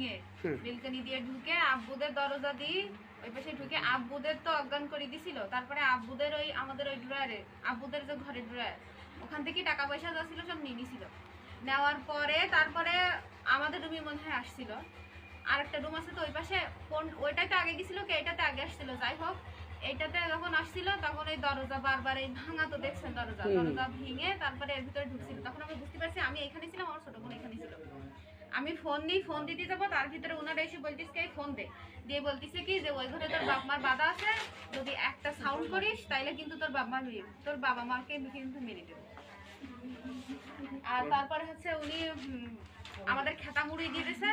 ভেঙে হুম। বেলকনি দিয়ে ঢুকে আব্বুদের দরজা দিয়ে ওই পাশে ঢুকে আব্বুদের তো অজ্ঞান করে দিছিল। তারপরে আব্বুদের ওই আমাদের ওই ড্রয়ারে আব্বুদের যে ঘরের ড্রয়ার ওখান থেকে টাকা পয়সা যা ছিল সব নিয়ে নিছিল। নেওয়ার পরে তারপরে আমাদের রুমে মনে হয় আসছিল। আরেকটা রুম আছে তো ওই পাশে কোন ওইটাতে আগে গেছিল কি? এইটাতে আগে আসছিল। যাই হোক এটাতে যখন আসছিল তখন এই দরজা বারবার এই ভাঙা তো দেখছেন দরজা দরজা ভেঙে তারপরে এর ভিতরে ঢুকছিল। তখন আমি বুঝতে পারছি আমি এখানে ছিলাম আমার ছোট বোন এখানে ছিল। আমি ফোন দিই ফোন দিতে যাব, তার ভিতরে ওনারা এসে বলতিস কি ফোন দে। দিয়ে বলতিছে কি, যে ওই ঘরে তোর বাপ মার বাধা আছে, যদি একটা সাউন্ড করিস, তাইলে কিন্তু তোর বাবা মা তোর বাবা মাকে কিন্তু মেরে দেবে। আর তারপরে হচ্ছে উনি আমাদের খেতা মুড়ি দিয়ে দিয়েছে।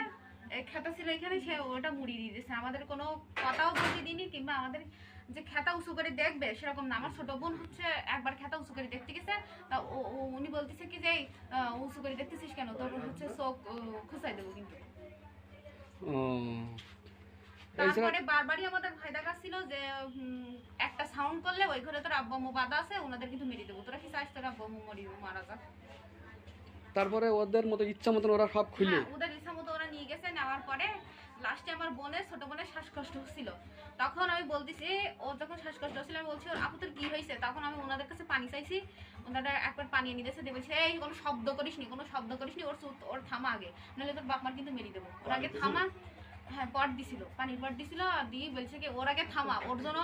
খেতা ছিল এখানে, সে ওটা মুড়ি দিয়ে দিয়েছে। আমাদের কোনো কথাও বলে দিনি কিংবা আমাদের যে খেতা উঁচু করে দেখবে সেরকম না। আমার ছোট বোন হচ্ছে একবার খেতা উঁচু করে দেখতে গেছে তা উনি বলতেছে কি যে উঁচু করে দেখতেছিস কেন? তোর হচ্ছে চোখ খুঁচাই দেবো কিন্তু। তারপরে বারবারই আমাদের ভয় দেখাচ্ছিল যে একটা সাউন্ড করলে ওই ঘরে তোর আব্বা আম্মু বাধা আছে ওনাদের কিন্তু মেরে দেবো। তোরা কি চাইছ তোর আব্বা আম্মু মরি মারা যাক। তারপরে ওদের মতো ইচ্ছা মতন ওরা সব খুললো হ্যাঁ, ওদের ইচ্ছা মতো ওরা নিয়ে গেছে নেওয়ার পরে লাস্টে আমার বোনের ছোট বোনের শ্বাসকষ্ট হচ্ছিল। তখন আমি বলতেছি ও যখন শ্বাসকষ্ট হচ্ছিল আমি বলছি ওর আপু তোর কি হয়েছে? তখন আমি ওনাদের কাছে পানি চাইছি। ওনারা একবার পানি এনে দিয়েছে দিয়ে বলছে এই কোনো শব্দ করিস নি কোনো শব্দ করিস নি ওর ওর থামা আগে নাহলে তোর বাপ মার কিন্তু মেরে দেবো। ওর আগে থামা হ্যাঁ পট দিছিল পানির পট দিছিল আর দিয়ে বলছে কি ওর আগে থামা ওর জন্য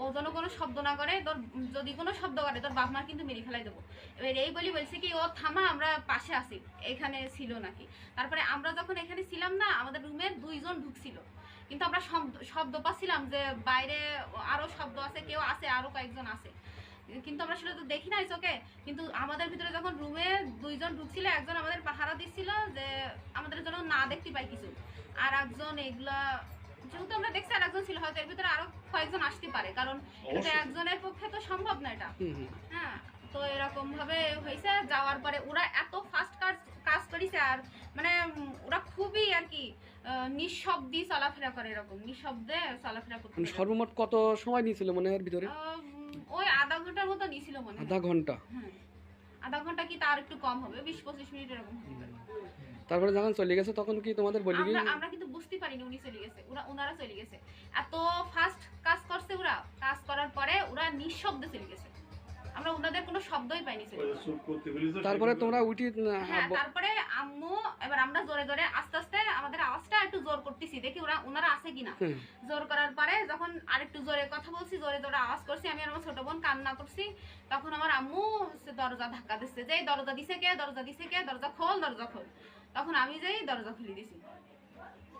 ও যেন কোনো শব্দ না করে তোর যদি কোনো শব্দ করে তোর বাপ মার কিন্তু মেরে ফেলাই দেবো। এবার এই বলি বলছে কি ও থামা আমরা পাশে আসি এখানে ছিল নাকি। তারপরে আমরা যখন এখানে ছিলাম না আমাদের রুমে দুইজন ঢুকছিল। কিন্তু আমরা শব্দ পাচ্ছিলাম যে বাইরে আরও শব্দ আছে কেউ আছে আরও কয়েকজন আছে। কিন্তু আমরা সেটা তো দেখি নাই চোখে কিন্তু আমাদের ভিতরে যখন রুমে দুইজন ঢুকছিল একজন আমাদের পাহারা দিচ্ছিল যে আমাদের জন্য না দেখতে পাই কিছু। আর একজন এগুলা যেহেতু আমরা দেখছি আর একজন ছিল হয়তো এর ভিতরে আরও কয়েকজন আসতে পারে কারণ এটা একজনের পক্ষে তো সম্ভব না এটা। হ্যাঁ তো এরকম ভাবে হয়েছে যাওয়ার পরে ওরা এত ফাস্ট কাজ কাজ করেছে আর মানে ওরা খুবই আর কি নিঃশব্দে চলাফেরা করে এরকম নিঃশব্দে চলাফেরা করতে মানে সর্বমোট কত সময় নিয়েছিল মনে হয় ভিতরে? ওই আধা ঘণ্টার মতো নিয়েছিল মনে হয়। আধা ঘণ্টা? হ্যাঁ আধা ঘণ্টা কি তার একটু কম হবে? বিশ পঁচিশ মিনিট এরকম তারপরে যখন চলে গেছে তখন কি তোমাদের বলি আমরা আমরা কিন্তু বুঝতে পারিনি উনি চলে গেছে। ওরা ওনারা চলে গেছে। এত ফাস্ট কাজ করছে ওরা। কাজ করার পরে ওরা নিঃশব্দে চলে গেছে। আমরা ওনাদের কোনো শব্দই পাইনি চলে গেছে। তারপরে তোমরা উঠি হ্যাঁ তারপরে আম্মু এবার আমরা জোরে জোরে আস্তে আস্তে আমাদের আওয়াজটা একটু জোর করতেছি দেখি ওরা ওনারা আছে কিনা। জোর করার পরে যখন আরেকটু জোরে কথা বলছি জোরে জোরে আওয়াজ করছি আমি আমার ছোট বোন কান্না করছি তখন আমার আম্মু হচ্ছে দরজা ধাক্কা দিচ্ছে যে দরজা দিছে কে দরজা দিছে কে দরজা খোল দরজা খোল। তখন আমি যেই দরজা খুলে দিছি।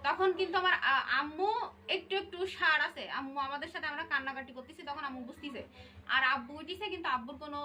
তখন কিন্তু আমার আম্মু একটু একটু সার আছে। আম্মু আমাদের সাথে আমরা কান্নাকাটি করতেছি তখন আম্মু বুঝতেছে। আর আব্বু উঠিছে কিন্তু আব্বুর কোনো